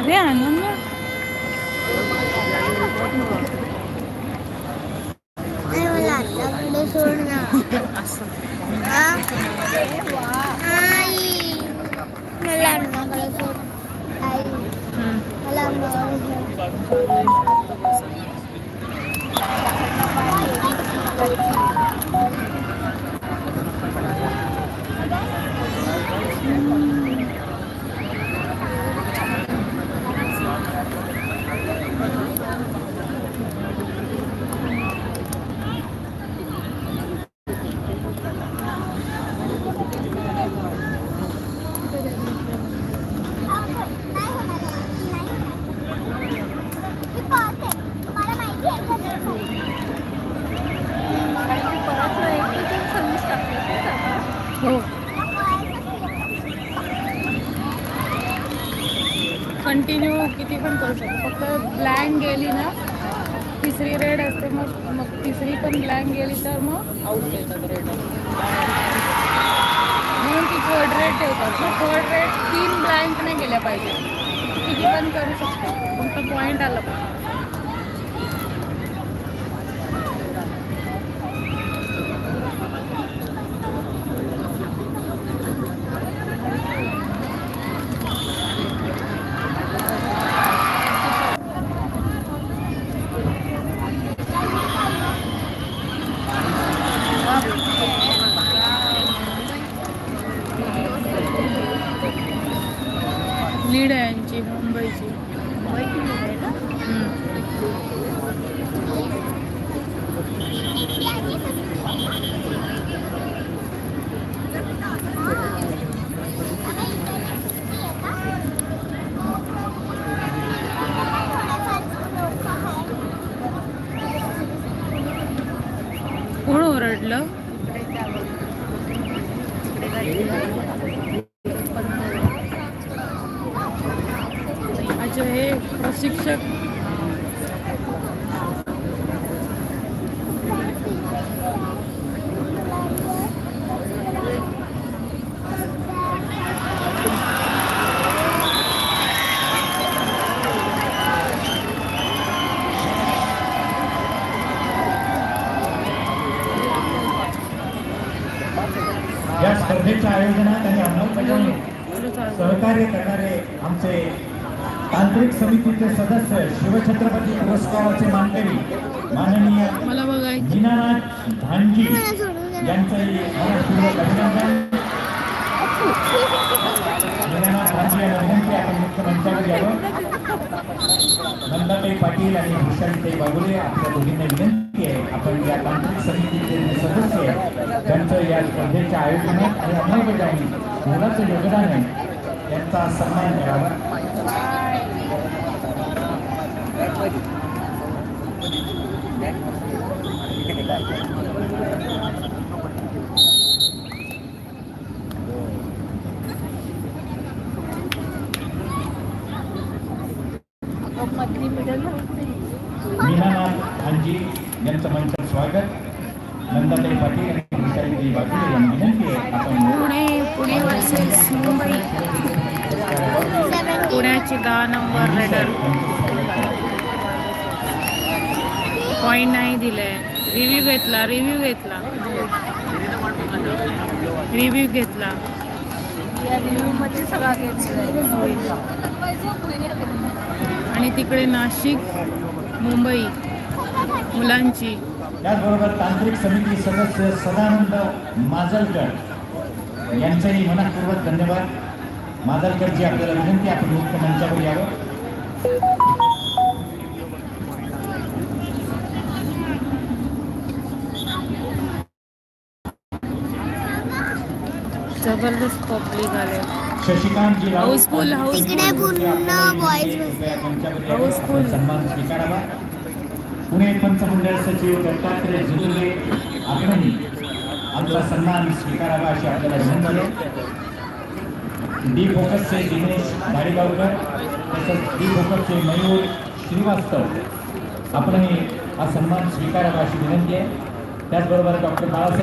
അരെ അങ്ങനെ हो. कंटिन्यू किती पण करू शकतो. फक्त ब्लँक गेली ना तिसरी रेड असते मग मग तिसरी पण ब्लँक गेली तर मग आऊट येतात रेड म्हणून ती थर्ड रेड ठेवतात. मग थर्ड रेड तीन ब्लँक नाही गेल्या पाहिजे. किती पण करू शकतो. फक्त पॉईंट आला पाहिजे. लीड आहे यांची मुंबईची. कोण ओरडलं अच्छा हे प्रशिक्षक या स्पर्धेच्या आयोजनात आणि अंमलबजावणीत सहकार्य करणारे आमचे तांत्रिक समितीचे सदस्य शिवछत्रपती पुरस्काराचे मानकरी माननीय दीनानाथ धानजी यांचंही मनपूर्वक अभिनंदन. दीनानाथ आपण मुख्य मंचावर यावं. नंदाताई पाटील आणि भूषणताई बागुले आपल्या दोघींना विनंती आहे आपण या तांत्रिक समितीचे सदस्य त्यांचं या स्पर्धेच्या आयोजनात आणि अंमलबजावणीत मोलाचं योगदान आहे. त्यांचा सन्मान करावा. मीनानाथ धानजी यांचं मंचात स्वागत. नंदाताई पाटील आणि भूषणताई बागुले यांना विनंती आहे आपण पुणे पुणे वर्सेस मुंबई. पुण्याची दहा नंबर रेडर पॉईंट नाही दिलाय. रिव्ह्यू घेतला रिव्ह्यू घेतला. रिव्ह्यू घेतला. आणि तिकडे नाशिक मुंबई मुलांची. त्याचबरोबर तांत्रिक समिती सदस्य सदानंद माजलकर यांचंही मनापूर्वक धन्यवाद. माजलकरची आपल्याला विनंती आपण मुख्य मंचावर यावं. जबरदस्त पब्लिक आले शशिकांतजी houseful. इकडे पूर्ण बसले. Houseful. सन्मान स्वीकारावा पुणे पंचमंडळ सचिव दत्तात्रय जुजुले आपणही आमचा सन्मान स्वीकारावा अशी आपल्याला विनंती डी फोकसचे दिनेश दाडेगावकर तसंच डी फोकसचे मयूर श्रीवास्तव आपणही हा सन्मान स्वीकारावा अशी विनंती आहे त्याचबरोबर डॉक्टर बाळासाहेब